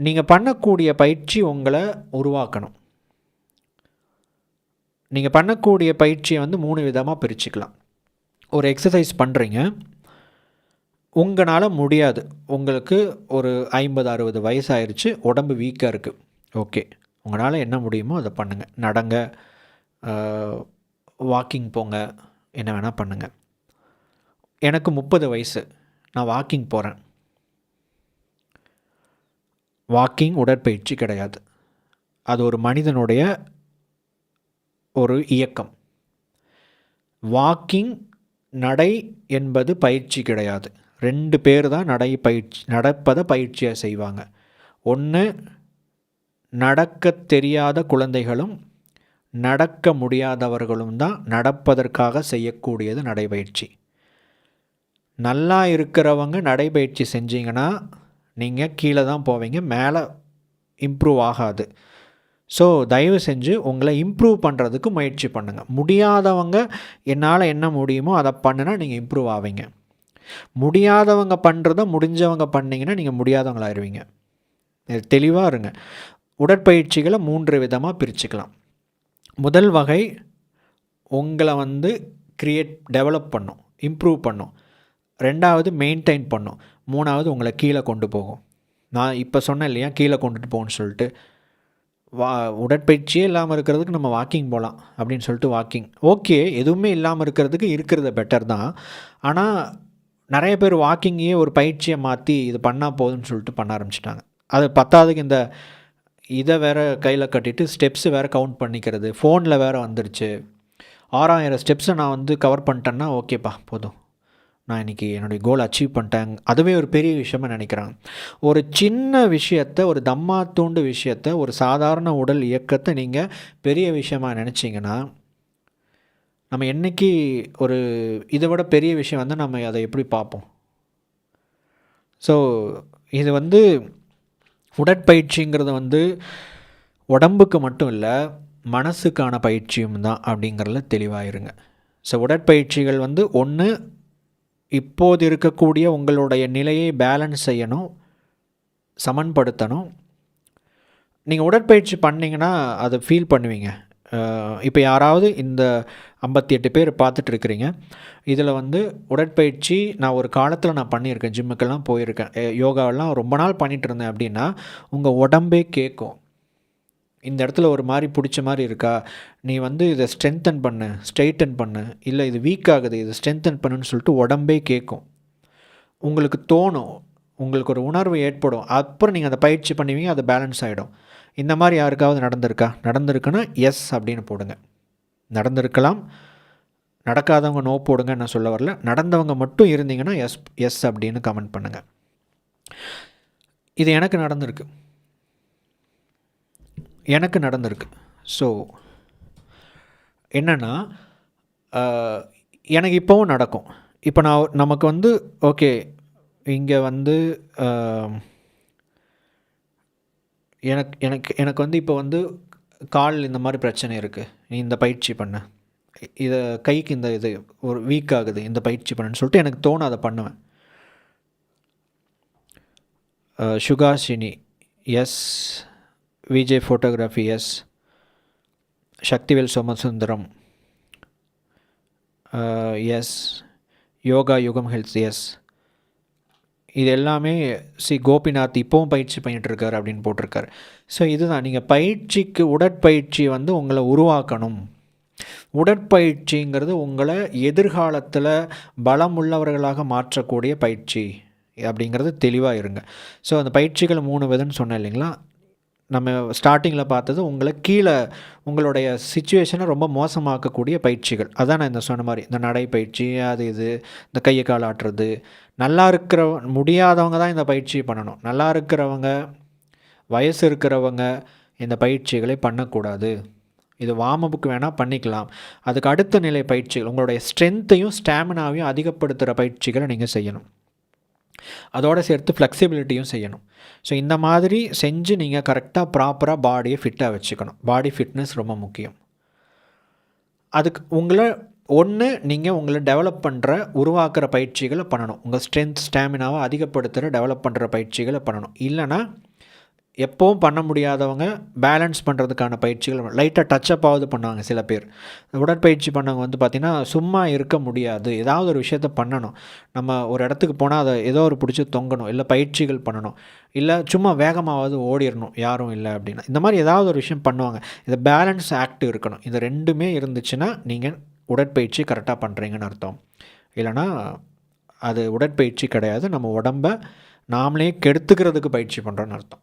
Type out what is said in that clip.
நீங்கள் பண்ணக்கூடிய பயிற்சி உங்களை உருவாக்கணும். நீங்கள் பண்ணக்கூடிய பயிற்சியை வந்து மூணு விதமாக பிரிச்சுக்கலாம். ஒரு எக்ஸசைஸ் பண்ணுறீங்க உங்களால் முடியாது. உங்களுக்கு ஒரு ஐம்பது அறுபது வயசாயிருச்சு உடம்பு வீக்காக இருக்குது ஓகே உங்களால் என்ன முடியுமோ அதை பண்ணுங்கள் நடங்க. வாக்கிங் போங்க. என்ன வேணால் பண்ணுங்கள் எனக்கு முப்பது வயசு. நான் வாக்கிங் போகிறேன் வாக்கிங் உடற்பயிற்சி கிடையாது. அது ஒரு மனிதனுடைய ஒரு இயக்கம். வாக்கிங் நடை என்பது பயிற்சி கிடையாது. ரெண்டு பேர் தான் நடை பயிற்சி நடப்பதை பயிற்சியாக செய்வாங்க. ஒன்று நடக்க தெரியாத குழந்தைகளும் நடக்க முடியாதவர்களும் தான் நடப்பதற்காக செய்யக்கூடியது நடைபயிற்சி. நல்லா இருக்கிறவங்க நடைபயிற்சி செஞ்சீங்கன்னா நீங்கள் கீழே தான் போவீங்க மேலே இம்ப்ரூவ் ஆகாது. ஸோ தயவு செஞ்சு உங்களை இம்ப்ரூவ் பண்ணுறதுக்கு முயற்சி பண்ணுங்கள் முடியாதவங்க என்னால் என்ன முடியுமோ அதை பண்ணுனா நீங்கள் இம்ப்ரூவ் ஆவீங்க. முடியாதவங்க பண்ணுறத முடிஞ்சவங்க பண்ணிங்கன்னா நீங்கள் முடியாதவங்களாயிருவீங்க. இது தெளிவாக இருங்க. உடற்பயிற்சிகளை மூன்று விதமாக பிரிச்சுக்கலாம். முதல் வகை உங்களை வந்து க்ரியேட் டெவலப் பண்ணும் இம்ப்ரூவ் பண்ணும். ரெண்டாவது மெயின்டைன் பண்ணும். மூணாவது உங்களை கீழே கொண்டு போகும். நான் இப்போ சொன்னேன் இல்லையா கீழே கொண்டுட்டு போகணும்னு சொல்லிட்டு. வா உடற்பயிற்சியே இல்லாமல் இருக்கிறதுக்கு நம்ம வாக்கிங் போகலாம் அப்படின்னு சொல்லிட்டு வாக்கிங் ஓகே எதுவுமே இல்லாமல் இருக்கிறதுக்கு இருக்கிறது பெட்டர் தான். ஆனால் நிறைய பேர் வாக்கிங்கையே ஒரு பயிற்சியை மாற்றி இது பண்ணால் போதும்னு சொல்லிட்டு பண்ண ஆரம்பிச்சிட்டாங்க. அது பத்தாவதுக்கு இந்த இதை வேறு கையில் கட்டிட்டு ஸ்டெப்ஸு வேறு கவுண்ட் பண்ணிக்கிறது. ஃபோனில் வேறு வந்துருச்சு. ஆறாயிரம் ஸ்டெப்ஸை நான் வந்து கவர் பண்ணிட்டேன்னா ஓகேப்பா போதும். நான் இன்றைக்கி என்னுடைய கோல் அச்சீவ் பண்ணிட்டேன். அதுவே ஒரு பெரிய விஷயமாக நினைக்கிறாங்க ஒரு சின்ன விஷயத்தை ஒரு தம்மா தூண்டு விஷயத்தை ஒரு சாதாரண உடல் இயக்கத்தை நீங்கள் பெரிய விஷயமாக நினச்சிங்கன்னா நம்ம என்னைக்கு ஒரு இதை விட பெரிய விஷயம் வந்து நம்ம அதை எப்படி பார்ப்போம்? ஸோ இது வந்து உடற்பயிற்சிங்கிறது வந்து உடம்புக்கு மட்டும் இல்லை மனசுக்கான பயிற்சியும் தான் அப்படிங்கிறதுல தெளிவாயிருங்க. ஸோ உடற்பயிற்சிகள் வந்து ஒன்று இப்போது இருக்கக்கூடிய உங்களுடைய நிலையை பேலன்ஸ் செய்யணும் சமன்படுத்தணும். நீங்கள் உடற்பயிற்சி பண்ணிங்கன்னா அதை ஃபீல் பண்ணுவீங்க. இப்போ யாராவது இந்த ஐம்பத்தி எட்டு பேர் பார்த்துட்டு இருக்கிறீங்க இதில் வந்து உடற்பயிற்சி நான் ஒரு காலத்தில் நான் பண்ணியிருக்கேன் ஜிம்முக்கெல்லாம் போயிருக்கேன். யோகாவெல்லாம் ரொம்ப நாள் பண்ணிகிட்டு இருந்தேன் அப்படின்னா உங்கள் உடம்பே கேட்கும். இந்த இடத்துல ஒரு மாதிரி பிடிச்ச மாதிரி இருக்கா? நீ வந்து இதை ஸ்ட்ரென்தன் பண்ணு ஸ்ட்ரெயிட்டன் பண்ணு. இல்லை இது வீக் ஆகுது இதை ஸ்ட்ரென்தன் பண்ணுன்னு சொல்லிட்டு உடம்பே கேட்கும் உங்களுக்கு தோணும் உங்களுக்கு ஒரு உணர்வு ஏற்படும். அப்புறம் நீங்கள் அதை பயிற்சி பண்ணுவீங்க அது பேலன்ஸ் ஆகிடும் இந்த மாதிரி யாருக்காவது நடந்திருக்கா? நடந்திருக்குன்னா எஸ் அப்படின்னு போடுங்க. நடந்திருக்கலாம். நடக்காதவங்க நோ போடுங்க நான் சொல்ல வரல. நடந்தவங்க மட்டும் இருந்தீங்கன்னா எஸ் எஸ் அப்படின்னு கமெண்ட் பண்ணுங்கள் இது எனக்கு நடந்திருக்கு. எனக்கு நடந்திருக்கு. ஸோ என்னென்னா எனக்கு இப்போவும் நடக்கும். இப்போ நான் நமக்கு வந்து ஓகே இங்கே வந்து எனக்கு எனக்கு எனக்கு வந்து இப்போ வந்து கால் இந்த மாதிரி பிரச்சனை இருக்குது நீ இந்த பயிற்சி பண்ண. இதை கைக்கு இந்த இது ஒரு வீக் ஆகுது இந்த பயிற்சி பண்ணுன்னு சொல்லிட்டு எனக்கு தோணும் அதை பண்ணுவேன். Suhasini S Vijay photography S Sakthivel Somasundaram S Yoga Yugam health S இது எல்லாமே சி கோபிநாத் இப்போவும் பயிற்சி பண்ணிட்டு அப்படின்னு போட்டிருக்காரு. ஸோ இதுதான். நீங்கள் பயிற்சிக்கு உடற்பயிற்சி வந்து உங்களை உருவாக்கணும். உடற்பயிற்சிங்கிறது உங்களை எதிர்காலத்தில் பலம் உள்ளவர்களாக மாற்றக்கூடிய பயிற்சி அப்படிங்கிறது தெளிவாக இருங்க. ஸோ அந்த பயிற்சிகள் மூணு விதம்னு சொன்னேன் இல்லைங்களா? நம்ம ஸ்டார்டிங்கில் பார்த்தது உங்களை கீழே உங்களுடைய சுச்சுவேஷனை ரொம்ப மோசமாக்கக்கூடிய பயிற்சிகள். அதான் நான் இந்த சொன்ன மாதிரி இந்த நடைப்பயிற்சி அது இது இந்த கையை கால் ஆட்டுறது. நல்லா இருக்கிற முடியாதவங்க தான் இந்த பயிற்சி பண்ணணும். நல்லா இருக்கிறவங்க வயசு இருக்கிறவங்க இந்த பயிற்சிகளை பண்ணக்கூடாது. இது வார்மப்புக்கு வேணால் பண்ணிக்கலாம். அதுக்கு அடுத்த நிலை பயிற்சிகள் உங்களுடைய ஸ்ட்ரென்த்தையும் ஸ்டாமினாவையும் அதிகப்படுத்துகிற பயிற்சிகளை நீங்கள் செய்யணும். அதோடு சேர்த்து ஃப்ளெக்சிபிலிட்டியும் செய்யணும். ஸோ இந்த மாதிரி செஞ்சு நீங்கள் கரெக்டாக ப்ராப்பராக பாடியை ஃபிட்டாக வச்சுக்கணும். பாடி ஃபிட்னஸ் ரொம்ப முக்கியம். அதுக்கு உங்களை ஒன்று நீங்கள் உங்களை டெவலப் பண்ணுற உருவாக்குற பயிற்சிகளை பண்ணணும். உங்கள் ஸ்ட்ரென்த் ஸ்டாமினாவை அதிகப்படுத்துகிற டெவலப் பண்ணுற பயிற்சிகளை பண்ணணும். இல்லைன்னா எப்போவும் பண்ண முடியாதவங்க பேலன்ஸ் பண்ணுறதுக்கான பயிற்சிகள் லைட்டாக டச்சப் ஆகுது பண்ணுவாங்க சில பேர். உடற்பயிற்சி பண்ணவங்க வந்து பார்த்திங்கன்னா சும்மா இருக்க முடியாது. ஏதாவது ஒரு விஷயத்த பண்ணணும். நம்ம ஒரு இடத்துக்கு போனால் அதை ஏதோ ஒரு பிடிச்சி தொங்கணும். இல்லை பயிற்சிகள் பண்ணணும். இல்லை சும்மா வேகமாவது ஓடிடணும் யாரும் இல்லை அப்படின்னா. இந்த மாதிரி ஏதாவது ஒரு விஷயம் பண்ணுவாங்க. இந்த பேலன்ஸ் ஆக்ட் இருக்கணும். இது ரெண்டுமே இருந்துச்சுன்னா நீங்கள் உடற்பயிற்சி கரெக்டாக பண்ணுறீங்கன்னு அர்த்தம். இல்லைனா அது உடற்பயிற்சி கிடையாது. நம்ம உடம்ப நாமளே கெடுத்துக்கிறதுக்கு பயிற்சி பண்ணுறோன்னு அர்த்தம்.